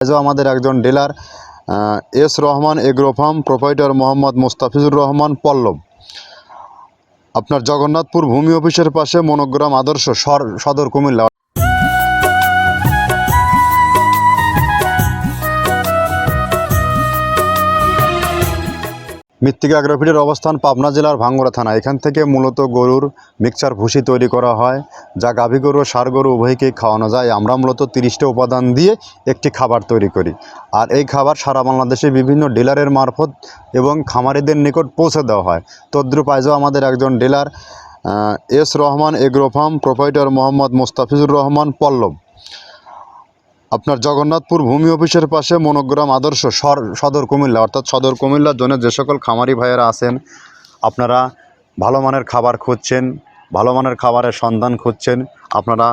আজও আমাদের একজন dealer S Rahman agro farm proprietor Mohammad Mustafizur Rahman Pallab. আপনার জগন্নাথপুর ভূমি অফিসের পাশে মনোগ্রাম আদর্শ সদর কুমিল্লা। মৃত্তিকা অ্যাগ্রোফিটের অবস্থান পাবনা জেলার ভাঙ্গুড়া থানা। এখান থেকে মূলত গরুর মিক্সচার ভুসি তৈরি করা হয়, যা গাভী গরু ও ষাঁড় গরু উভয়কেই খাওয়ানো যায়। আমরা মূলত তিরিশটা উপাদান দিয়ে একটি খাবার তৈরি করি। আর এই খাবার সারা বাংলাদেশে বিভিন্ন ডিলারের মারফত এবং খামারিদের নিকট পৌঁছে দেওয়া হয়। তদ্রুপ আজও আমাদের একজন dealer S Rahman agro farm proprietor Mohammad Mostafizur Rahman Pallab. আপনার জগন্নাথপুর ভূমি অফিসের পাশে মনোগ্রাম আদর্শ সদর কুমিল্লা, অর্থাৎ সদর কুমিল্লার জন্য যে সকল খামারি ভাইয়েরা আছেন, আপনারা ভালো মানের খাবার খুঁজছেন, ভালো মানের খাবারের সন্ধান খুঁজছেন, আপনারা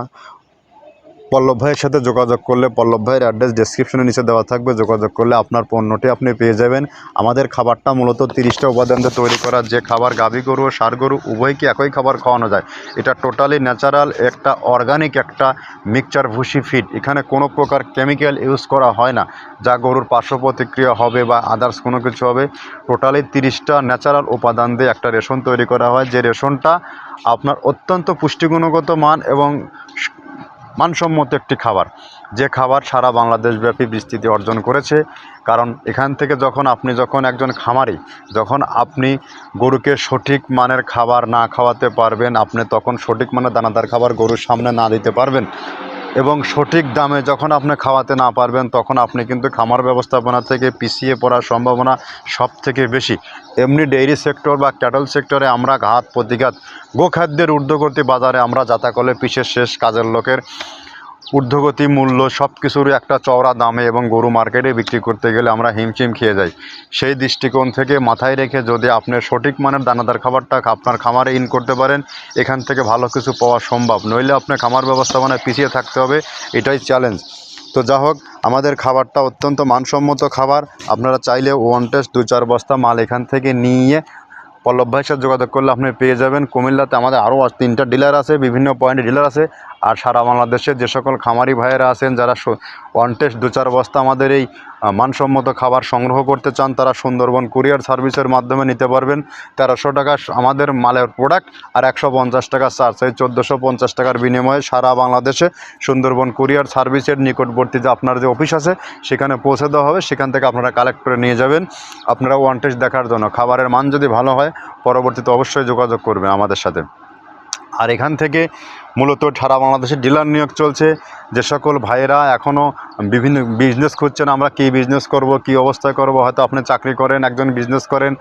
পল্লব ভাইয়ের সাথে যোগাযোগ করলে পল্লব ভাইয়ের অ্যাড্রেস ডেসক্রিপশনে নিচে দেওয়া থাকবে। যোগাযোগ করলে আপনার পণ্যটি আপনি পেয়ে যাবেন। আমাদের খাবারটা মূলত তিরিশটা উপাদান দিয়ে তৈরি করা। যে খাবার গাভী গরু ও ষাঁড় গরু উভয়কে একই খাবার খাওয়ানো যায়? এটা টোটালি ন্যাচারাল একটা অর্গানিক একটা মিক্সচার ভুসি ফিড এখানে কোনো প্রকার কেমিক্যাল ইউজ করা হয় না। যা গরুর পার্শ্ব প্রতিক্রিয়া হবে বা আদার্স কোনো কিছু হবে। টোটালি তিরিশটা ন্যাচারাল উপাদান দিয়ে একটা রেশন তৈরি করা হয়। যে রেশনটা আপনার অত্যন্ত পুষ্টিগুণগত মান এবং মানসম্মত একটি খাবার। যে খাবার সারা বাংলাদেশব্যাপী বিস্তৃতি অর্জন করেছে, কারণ এখান থেকে যখন আপনি যখন একজন খামারি, যখন আপনি গরুকে সঠিক মানের খাবার না খাওয়াতে পারবেন, আপনি তখন সঠিক মানের দানাদার খাবার গরুর সামনে না দিতে পারবেন এবং সঠিক দামে যখন আপনি খাওয়াতে না পারবেন, তখন আপনি কিন্তু খামার ব্যবস্থাপনা থেকে পিছিয়ে পড়ার সম্ভাবনা সব থেকে বেশি। এমনি ডেইরি সেক্টর বা ক্যাটল সেক্টরে আমরা ঘাত, প্রতিঘাত, গোখাদ্যের ঊর্ধ্বগতি বাজারে আমরা যাতাকলে পিছের শেষ কাজের লোকের ঊর্ধ্বগতি মূল্য সব কিছুরই একটা চওড়া দামে এবং গরু মার্কেটে বিক্রি করতে গেলে আমরা হিমশিম খেয়ে যাই। সেই দৃষ্টিকোণ থেকে মাথায় রেখে যদি আপনি সঠিক মানের দানাদার খাবারটা আপনার খামারে ইন করতে পারেন, এখান থেকে ভালো কিছু পাওয়া সম্ভব। নইলে আপনার খামার ব্যবস্থাপনায় পিছিয়ে থাকতে হবে, এটাই চ্যালেঞ্জ তো যা হোক, আমাদের খাবারটা অত্যন্ত মানসম্মত খাবার। আপনারা চাইলে ওয়ান টেস্ট দু চার বস্তা মাল এখান থেকে নিয়ে পল্লব ভাইয়ের সাথে যোগাযোগ করলে আপনি পেয়ে যাবেন। কুমিল্লাতে আমাদের আরও তিনটা ডিলার আছে, বিভিন্ন পয়েন্টে ডিলার আছে। আর সারা বাংলাদেশের যে সকল খামারি ভাইয়েরা আছেন, যারা ওয়ান টেস্ট দু চার বস্তা আমাদের এই মানসম্মত খাবার সংগ্রহ করতে চান, তারা সুন্দরবন কুরিয়ার সার্ভিসের মাধ্যমে নিতে পারবেন। তেরোশো টাকা আমাদের মালের প্রোডাক্ট আর একশো পঞ্চাশ টাকা চার্জ এই চোদ্দোশো পঞ্চাশ টাকার বিনিময়ে সারা বাংলাদেশে সুন্দরবন কুরিয়ার সার্ভিসের নিকটবর্তী যে আপনার যে অফিস আছে, সেখানে পৌঁছে দেওয়া হবে। সেখান থেকে আপনারা কালেক্ট করে নিয়ে যাবেন। আপনারা ওয়ান টেস্ট দেখার জন্য। খাবারের মান যদি ভালো হয়, পরবর্তীতে অবশ্যই যোগাযোগ করবেন আমাদের সাথে। আর এখান থেকে মূলত সারা বাংলাদেশে ডিলার নিয়োগ চলছে। যে সকল ভাইয়েরা এখনও বিভিন্ন বিজনেস খুঁজছেন, আমরা কি বিজনেস করব, কি অবস্থায় করব, হয়তো আপনি চাকরি করেন, একজন বিজনেস করেন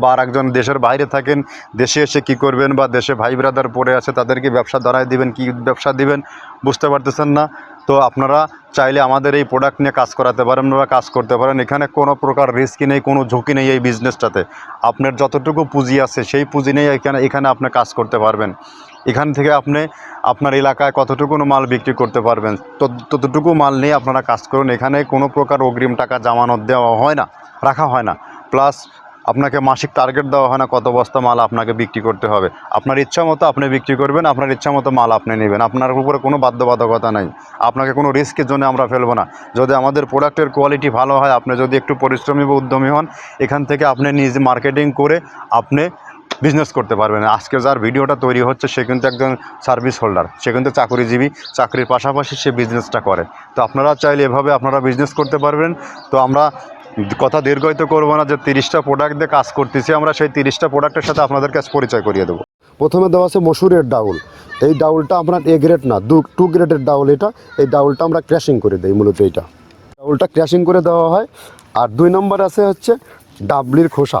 বা আর একজন দেশের বাইরে থাকেন, দেশে এসে কি করবেন বা দেশে ভাই ব্রাদার পড়ে আছে, তাদেরকে ব্যবসা দাঁড়ায় দিবেন, কি ব্যবসা দিবেন, বুঝতে পারতেছেন না। তো আপনারা চাইলে আমাদের এই প্রোডাক্ট নিয়ে কাজ করাতে পারেন বা কাজ করতে পারেন। এখানে কোনো প্রকার রিস্কই নেই, কোনো ঝুঁকি নেই এই বিজনেসটাতে আপনার যতটুকু পুঁজি আছে, সেই পুঁজি নিয়ে এখানে এখানে আপনি কাজ করতে পারবেন। এখান থেকে আপনি, আপনার এলাকায় কতটুকু মাল বিক্রি করতে পারবেন, তত- ততটুকু মাল নিয়ে আপনারা কাজ করুন। এখানে কোনো প্রকার অগ্রিম টাকা জামানত দেওয়া হয় না, রাখা হয় না। প্লাস আপনাকে মাসিক টার্গেট দেওয়া হয় না কত বস্তা মাল আপনাকে বিক্রি করতে হবে। আপনার ইচ্ছা মতো আপনি বিক্রি করবেন, আপনার ইচ্ছা মতো মাল আপনি নেবেন। আপনার উপরে কোনো বাধ্যবাধকতা নেই। আপনাকে কোনো রিস্কের জন্য আমরা ফেলব না। যদি আমাদের প্রোডাক্টের কোয়ালিটি ভালো হয়, আপনি যদি একটু পরিশ্রমী বা উদ্যমী হন, এখান থেকে আপনি নিজে মার্কেটিং করে আপনি বিজনেস করতে পারবেন। আজকে যার ভিডিওটা তৈরি হচ্ছে, সে কিন্তু একজন সার্ভিস হোল্ডার সে কিন্তু চাকরিজীবী। চাকরির পাশাপাশি সে বিজনেসটা করে। তো আপনারা চাইলে এভাবে আপনারা বিজনেস করতে পারবেন। তো আমরা কথা দীর্ঘায়িত করব না যে তিরিশটা প্রোডাক্ট দিয়ে কাজ করতেছি, আমরা সেই তিরিশটা প্রোডাক্টের সাথে আপনাদের কাছে পরিচয় করিয়ে দেবো। প্রথমে দেওয়া আছে মসুরের ডাউল। এই ডাউলটা আপনার এ গ্রেড না, দু টু গ্রেডের ডাউল এটা। এই ডাউলটা আমরা ক্র্যাশিং করে দিই মূলত এইটা। ডাউলটা ক্র্যাশিং করে দেওয়া হয়। আর দুই নম্বর আছে হচ্ছে ডাবলির খোসা।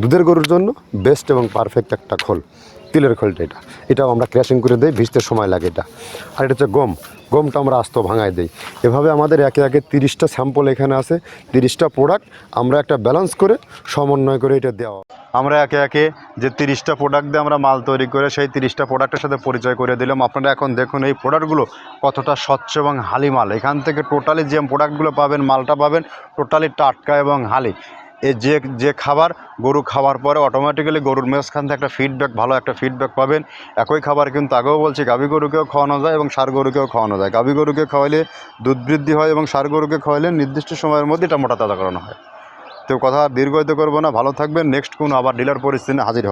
দুধের গরুর জন্য বেস্ট এবং পারফেক্ট একটা খোল, তিলের খোলটা এটা। এটাও আমরা ক্র্যাশিং করে দিই, ভিজতে সময় লাগে এটা। আর এটা হচ্ছে গম। গমটা আমরা আস্ত ভাঙায় দিই। এভাবে আমাদের একে একে তিরিশটা স্যাম্পল এখানে আছে, তিরিশটা প্রোডাক্ট আমরা একটা ব্যালেন্স করে সমন্বয় করে এটা দেওয়া। আমরা একে একে যে তিরিশটা প্রোডাক্ট দিয়ে আমরা মাল তৈরি করে, সেই তিরিশটা প্রোডাক্টের সাথে পরিচয় করে দিলাম। আপনারা এখন দেখুন এই প্রোডাক্টগুলো কতটা স্বচ্ছ এবং হালি মাল এখান থেকে টোটালি যে প্রোডাক্টগুলো পাবেন, মালটা পাবেন টোটালি টাটকা এবং হালি। এ যে যে খাবার গরু খাওয়ার পরে অটোমেটিক্যালি গরুর মেজখান থেকে একটা ফিডব্যাক ভালো একটা ফিডব্যাক পাবেন। একই খাবার কিন্তু আগেও বলছি, গাভী গরুকেও খাওয়ানো যায় এবং সার গরুকেও খাওয়ানো যায়। গাভী গরুকে খাওয়াইলে দুধ বৃদ্ধি হয় এবং সার গরুকে খাওয়াইলে নির্দিষ্ট সময়ের মধ্যে এটা মোটা তাজা করানো হয়। তো কথা দীর্ঘায়িত করব না, ভালো থাকবেন। নেক্সট কোন আবার ডিলার পরিস্থিতি হাজির হবে।